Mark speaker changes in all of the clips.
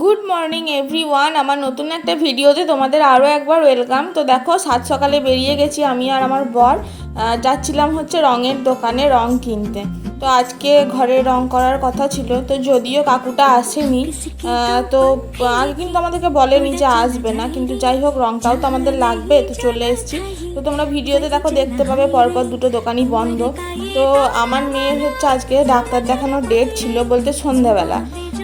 Speaker 1: Good morning everyone আমার নতুন একটা ভিডিওতে তোমাদের আরও একবার ওয়েলকাম তো দেখো, সাত সকালে বেরিয়ে গেছি আমি আর আমার বর। যাচ্ছিলাম হচ্ছে রঙের দোকানে রং কিনতে। তো আজকে ঘরে রং করার কথা ছিল, তো যদিও কাকুটা আসেনি তো আগে কিন্তু আমাদেরকে বলেনি যে আসবে না, কিন্তু যাই হোক, রংটাও তো আমাদের লাগবে, তো চলে এসেছি। তো তোমরা ভিডিওতে দেখো, দেখতে পাবে পরপর দুটো দোকানই বন্ধ। তো আমার মেয়ের হচ্ছে আজকে ডাক্তার দেখানোর ডেট ছিল বলতে সন্ধ্যাবেলা।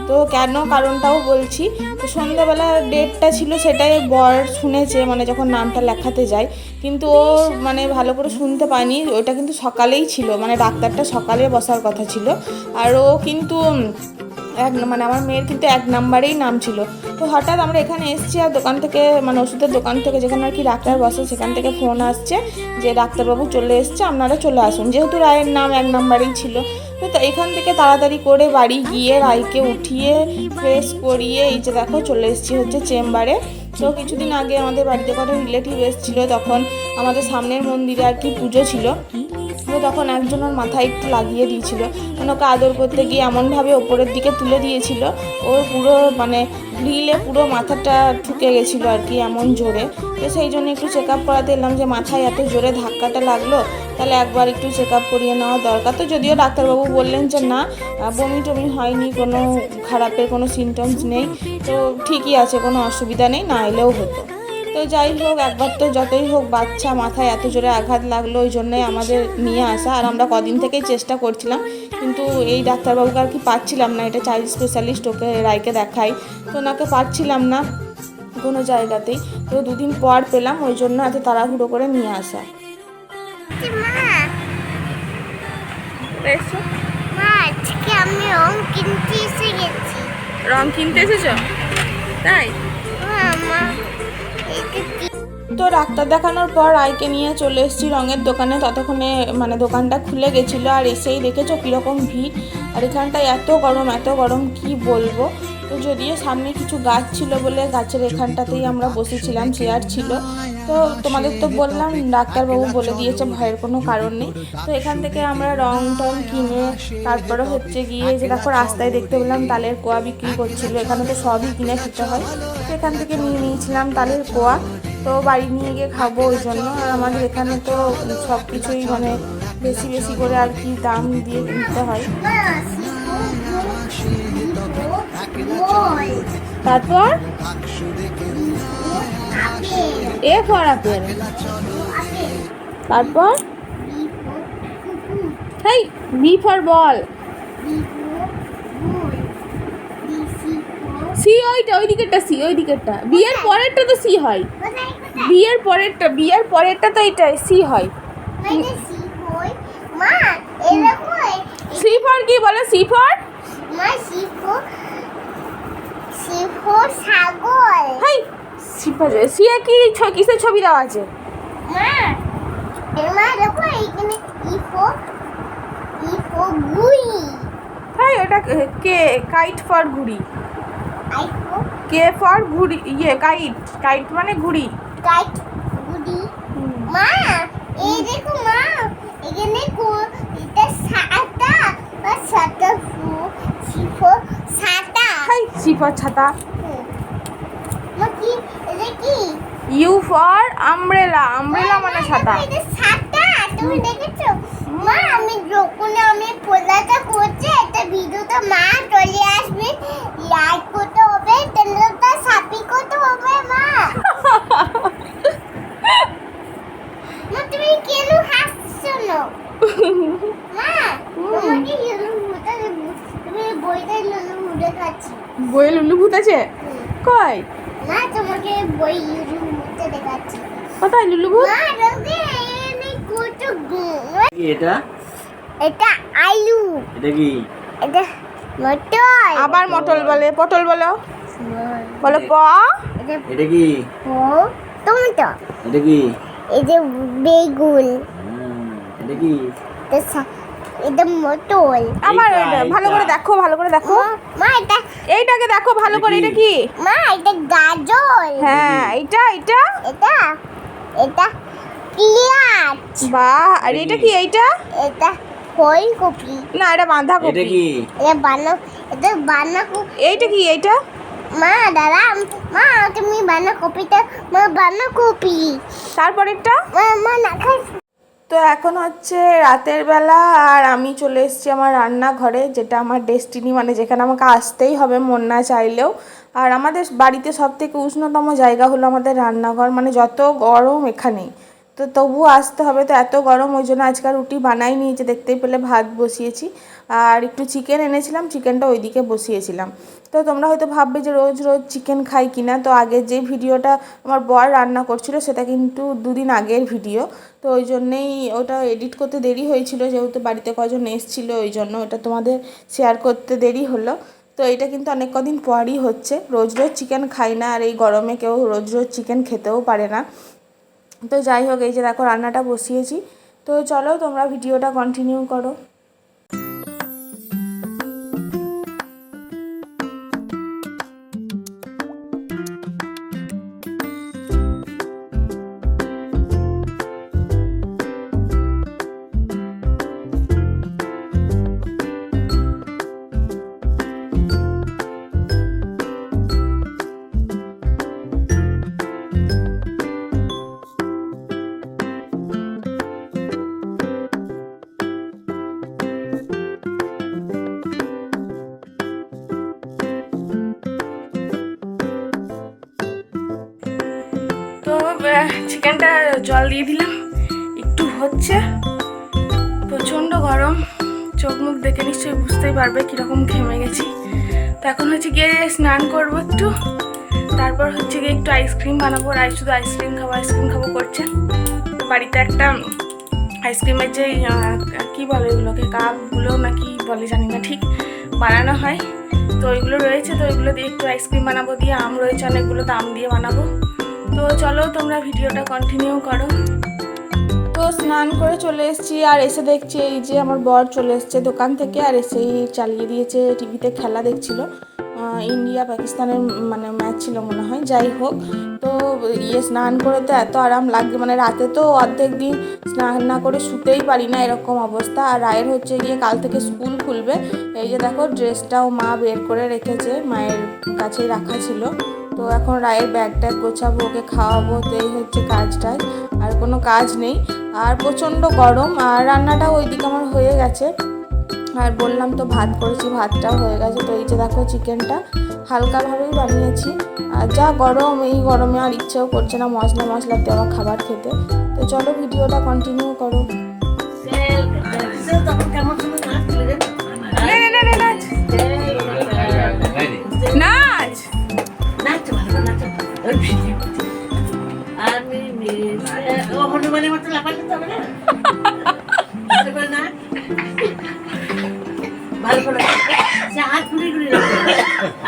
Speaker 1: তো কেন কারণটাও বলছি। তো সন্ধ্যাবেলা ডেটটা ছিল সেটাই বর শুনেছে মানে যখন নামটা লেখাতে যায়। কিন্তু ও মানে ভালো করে শুনতে পায়নি ওটা কিন্তু সকালেই ছিল মানে ডাক্তারটা সকালে বসার কথা ছিল। আর ও কিন্তু এক মানে আমার মেয়ের কিন্তু এক নাম্বারেই নাম ছিল। তো হঠাৎ আমরা এখানে এসেছি আর দোকান থেকে মানে ওষুধের দোকান থেকে যেখানে আর কি ডাক্তার বসে, সেখান থেকে ফোন আসছে যে ডাক্তারবাবু চলে এসছে, আপনারা চলে আসুন। যেহেতু রায়ের নাম এক নাম্বারেই ছিল। তো এখান থেকে তাড়াতাড়ি করে বাড়ি গিয়ে রায়কে উঠিয়ে ফ্রেশ করিয়ে এই যে দেখো চলে এসেছি হচ্ছে চেম্বারে। তো কিছুদিন আগে আমাদের বাড়িতে কোনো রিলেটিভ এসেছিল, তখন আমাদের সামনের মন্দিরে আর কি পুজো ছিল। তো তখন একজন ওর মাথায় একটু লাগিয়ে দিয়েছিল। মানে ওকে আদর করতে গিয়ে এমনভাবে ওপরের দিকে তুলে দিয়েছিল। ওর পুরো মানে গ্রিলে পুরো মাথাটা ঠুকে গেছিল আর কি এমন জোরে। তো সেই জন্য একটু চেক আপ করাতে এলাম যে মাথায় এত জোরে ধাক্কাটা লাগল, তাহলে একবার একটু চেক আপ করিয়ে নেওয়া দরকার। তো যদিও ডাক্তারবাবু বললেন যে না বমি টমি হয়নি, কোনো খারাপের কোনো সিমটমস নেই। তো ঠিকই আছে, কোনো অসুবিধা নেই, না এলেও হতো। তো যাই হোক একবার তো যতই হোক বাচ্চা মাথায় এত জোরে আঘাত লাগল ওই জন্যই আমাদের নিয়ে আসা। আর আমরা কদিন থেকেই চেষ্টা করছিলাম কিন্তু এই ডাক্তারবাবুকে আর কি পাচ্ছিলাম না। এটা চাইল্ড স্পেশালিস্ট ওকে রায়কে দেখাই। তো ওনাকে পাচ্ছিলাম না কোনো জায়গাতেই। তো দুদিন পর পেলাম ওই জন্য এত তাড়াহুড়ো করে নিয়ে আসা।
Speaker 2: মা। মা আমি রং কিনতে এসে গেছি।
Speaker 1: রং কিনতে এসেছ? তাই?
Speaker 2: মা মা।
Speaker 1: তো ডাক্তার দেখানোর পর আইকে নিয়ে চলে এসেছি রঙের দোকানে। ততক্ষণে মানে দোকানটা খুলে গেছিল আর এসেই দেখেছ কীরকম ভিড়। আর এখানটায় এত গরম এত গরম, কি বলব? তো যদিও সামনে কিছু গাছ ছিল বলে গাছের এখানটাতেই আমরা বসেছিলাম চেয়ার ছিল। তো তোমাদের তো বললাম, ডাক্তারবাবু বলে দিয়েছে, ভয়ের কোনো কারণ নেই। তো এখান থেকে আমরা রং টং কিনে তারপরে হচ্ছে গিয়ে যে দেখো রাস্তায় দেখতে পেলাম, তালের কোয়া বিক্রি করছিল। এখানে তো সবই কিনে খেতে হয়। তো এখান থেকে নিয়ে নিয়েছিলাম তালের কোয়া। তো বাড়ি নিয়ে গিয়ে খাব ওই জন্য। আর আমাদের এখানে তো সব কিছুই মানে বেশি বেশি করে আর কি দাম দিয়ে কিনতে হয়। তারপর? এ ফর আপেল তারপর? Hey B for ball. C ওইটা ওই দিকেরটা সি ওই দিকেরটা বি এর পরেরটা তো সি হয়। বি এর পরেরটা বি এর পরেরটা তো এইটা সি হয়। সি ফর কি বলো? সি ফর
Speaker 2: শিখো ছাগল।
Speaker 1: হাই সি যে সি কি ছ- কিসের ছবি দেওয়া আছে?
Speaker 2: মা মা দেখো এইখানে ইফো ইফো গুই।
Speaker 1: হাই ওটা কে- কাইট ফর ঘুড়ি। কে ফর ঘুড়ি ইয়ে কাইট কাইট মানে ঘুড়ি।
Speaker 2: কাইট গুডি মা এই দেখো মা এখানে কো এটা সাতা বা সাতা ফু শিখো সাতা
Speaker 1: হাই সি ফর ছাতা। ইউ ফর আমব্রেলা আমব্রেলা মানে ছাতা।
Speaker 2: তুমি দেখেছ? মা আমি যখন আমি পোলাটা করছি একটা ভিডিওতে মা চলে আসবে লাইক করতে হবে চ্যানেলটা সাবস্ক্রাইব করতে হবে মা মা তুমি কেন হাসছো না মা তোমাকে লুলু মুটা তুমি বইটা লুলু মুটে খাচ্ছি
Speaker 1: ভূত আছে? কই
Speaker 2: মা তোমাকে বই লুলু দেখাচ্ছি।
Speaker 1: কোথায় লুলু ভূত
Speaker 2: রবি এনে কত গুণ
Speaker 3: এটা?
Speaker 2: এটা আলু।
Speaker 3: এটা কি?
Speaker 2: এটা মটর।
Speaker 1: আবার মটল বলে পটল বলো। বলো প।
Speaker 2: এটা
Speaker 3: এটা কি?
Speaker 2: ও টমেটো।
Speaker 3: এটা কি?
Speaker 2: এই যে
Speaker 3: বেগুন। এটা কি?
Speaker 2: এটা সা- এটা মটর
Speaker 1: আবার ভালো করে দেখো ভালো করে দেখো।
Speaker 2: মা এটা
Speaker 1: এইটাকে দেখো ভালো করে এটা কি?
Speaker 2: মা এটা গাজর।
Speaker 1: হ্যাঁ এটা এটা?
Speaker 2: এটা এটা পিঁয়াজ।
Speaker 1: বাহ আর এটা কি? এইটা?
Speaker 2: এটা ফুলকপি।
Speaker 1: না এটা
Speaker 3: এটা
Speaker 1: বাঁধাকপি
Speaker 3: কি?
Speaker 2: এটা বানা এটা বাঁধাকপি
Speaker 1: এইটা কি এইটা?
Speaker 2: মা দাদা মা তুমি বাঁধাকপিটা মা বাঁধাকপি
Speaker 1: তারপরেরটা?
Speaker 2: মা মা না খাই
Speaker 1: তো এখন হচ্ছে রাতের বেলা আর আমি চলে এসেছি আমার রান্নাঘরে, যেটা আমার ডেস্টিনি মানে যেখানে আমাকে আসতেই হবে মন না চাইলেও। আর আমাদের বাড়িতে সব থেকে উষ্ণতম জায়গা হলো আমাদের রান্নাঘর মানে যত গরম এখানেই। তো তবুও আসতে হবে তো এত গরম, ওই জন্য আজকাল রুটি বানাই নিয়েছে দেখতেই পেলে ভাত বসিয়েছি। আর একটু চিকেন এনেছিলাম চিকেনটা ওইদিকে বসিয়েছিলাম। তো তোমরা হয়তো ভাববে যে রোজ রোজ চিকেন খাই কিনা, তো আগের যে ভিডিওটা আমার বর রান্না করছিল সেটা কিন্তু দুদিন আগের ভিডিও। তো ওই জন্যেই ওটা এডিট করতে দেরি হয়েছিল, যেহেতু বাড়িতে কজন এসেছিল, ওই জন্য ওটা তোমাদের শেয়ার করতে দেরি হলো। তো এটা কিন্তু অনেক কদিন পরই হচ্ছে, রোজ রোজ চিকেন খাই না, আর এই গরমে কেউ রোজ রোজ চিকেন খেতেও পারে না। তো যাই হোক এই যে দেখো রান্নাটা বসিয়েছি। তো চলো তোমরা ভিডিওটা কন্টিনিউ করো। চিকেনটা জল দিয়ে দিলাম। একটু হচ্ছে। প্রচণ্ড গরম। চোখ মুখ দেখে নিশ্চয়ই বুঝতেই পারবে কীরকম ঘেমে গেছি। তো এখন হচ্ছে গিয়ে স্নান করব একটু। তারপর হচ্ছে গিয়ে একটু আইসক্রিম বানাবো। রাই শুধু আইসক্রিম খাব আইসক্রিম খাব করছে। বাড়িতে একটা আইসক্রিমের যে কি বলে এগুলোকে কাপগুলো না কি বলে জানি না ঠিক। বানানো হয়। তো ওইগুলো রয়েছে। তো ওইগুলো দিয়ে একটু আইসক্রিম বানাবো। দিয়ে আম রয়েছে অনেকগুলো, তো আম দিয়ে বানাবো। তো চলো তোমরা ভিডিওটা কন্টিনিউ করো। তো স্নান করে চলে এসেছি আর এসে দেখছি এই যে আমার বর চলে এসেছে দোকান থেকে আর এসেই চালিয়ে দিয়েছে টিভিতে খেলা দেখছিল। ইন্ডিয়া পাকিস্তানের মানে ম্যাচ ছিল মনে হয়, যাই হোক। তো ইয়ে স্নান করে তো এত আরাম লাগছে মানে রাতে তো অর্ধেক দিন স্নান না করে শুতেই পারি না এরকম অবস্থা। আর রায়ের হচ্ছে গিয়ে কাল থেকে স্কুল খুলবে। এই যে দেখো ড্রেসটাও মা বের করে রেখেছে, মায়ের কাছেই রাখা ছিল। তো এখন রায়ের ব্যাগ ট্যাগ গোছাবো, ওকে খাওয়াবো তো এই হচ্ছে কাজ টাজ আর কোনো কাজ নেই। আর প্রচণ্ড গরম, আর রান্নাটাও ওইদিকে আমার হয়ে গেছে। আর বললাম তো ভাত করেছি, ভাতটাও হয়ে গেছে। তো এই যে দেখো চিকেনটা, হালকাভাবেই বানিয়েছি। আর যা গরম, এই গরমে আর ইচ্ছেও করছে না মশলা মশলা দেওয়া, খাবার খেতে। তো চলো ভিডিওটা কন্টিনিউ করো।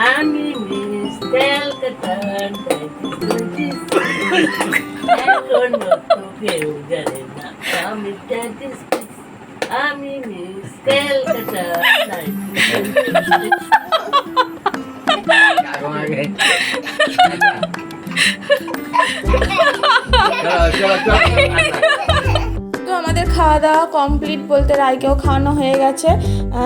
Speaker 3: আমি মিস ক্যালকাটার এখন তো কেউ জানে না। আমি ট্যাটিস আমি মিস ক্যালকাটা
Speaker 1: তো আমাদের খাওয়া দাওয়া কমপ্লিট বলতে রায়কেও খাওয়ানো হয়ে গেছে।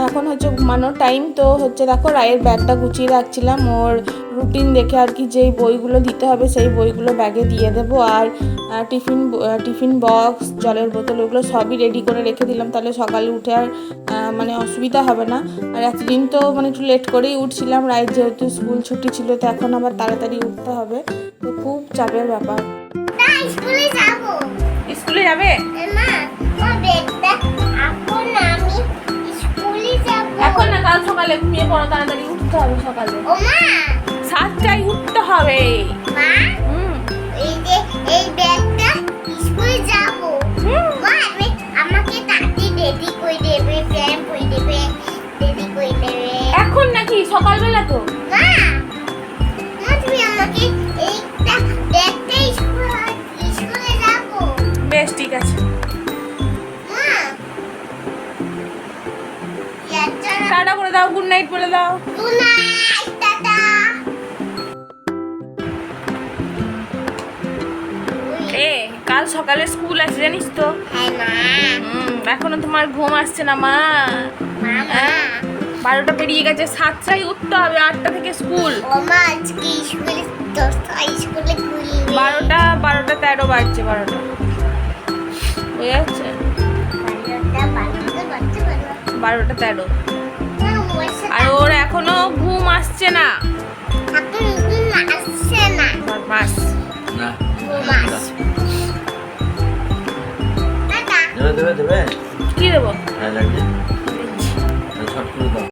Speaker 1: এখন হচ্ছে ঘুমানোর টাইম তো হচ্ছে দেখো রায়ের ব্যাগটা গুছিয়ে রাখছিলাম। ওর রুটিন দেখে আর কি যেই বইগুলো দিতে হবে সেই বইগুলো ব্যাগে দিয়ে দেবো। আর টিফিন টিফিন বক্স জলের বোতল ওগুলো সবই রেডি করে রেখে দিলাম। তাহলে সকালে উঠে আর মানে অসুবিধা হবে না। আর এতদিন তো মানে একটু লেট করেই উঠছিলাম। রায়ের যেহেতু স্কুল ছুটি ছিল তো এখন আবার তাড়াতাড়ি উঠতে হবে। তো খুব চাপের ব্যাপার।
Speaker 2: স্কুলে যাব। এখন
Speaker 1: না কাল সকালে ঘুমিয়ে পড়ো তাড়াতাড়ি উঠতে হবে সকালে। সাতটায় উঠতে হবে।
Speaker 2: মা? সকালে স্কুল
Speaker 1: আছে জানিস তো?
Speaker 2: হ্যাঁ
Speaker 1: এখনও তোমার ঘুম আসছে না মা। হ্যাঁ? বারোটা পেরিয়ে গেছে সাতটায় উঠতে হবে আটটা থেকে স্কুল। বারোটা বারোটা তেরো বাজছে বারোটা। বুঝে যাচ্ছে
Speaker 2: বারোটা,
Speaker 1: তেরো। আর ওর এখনও ঘুম আসছে না।
Speaker 2: এখন ঘুম আসছে না।
Speaker 4: দেবে দেবে দেবে?
Speaker 1: কি দেবো?
Speaker 4: হ্যাঁ লাগবে শর্ট করে দাও।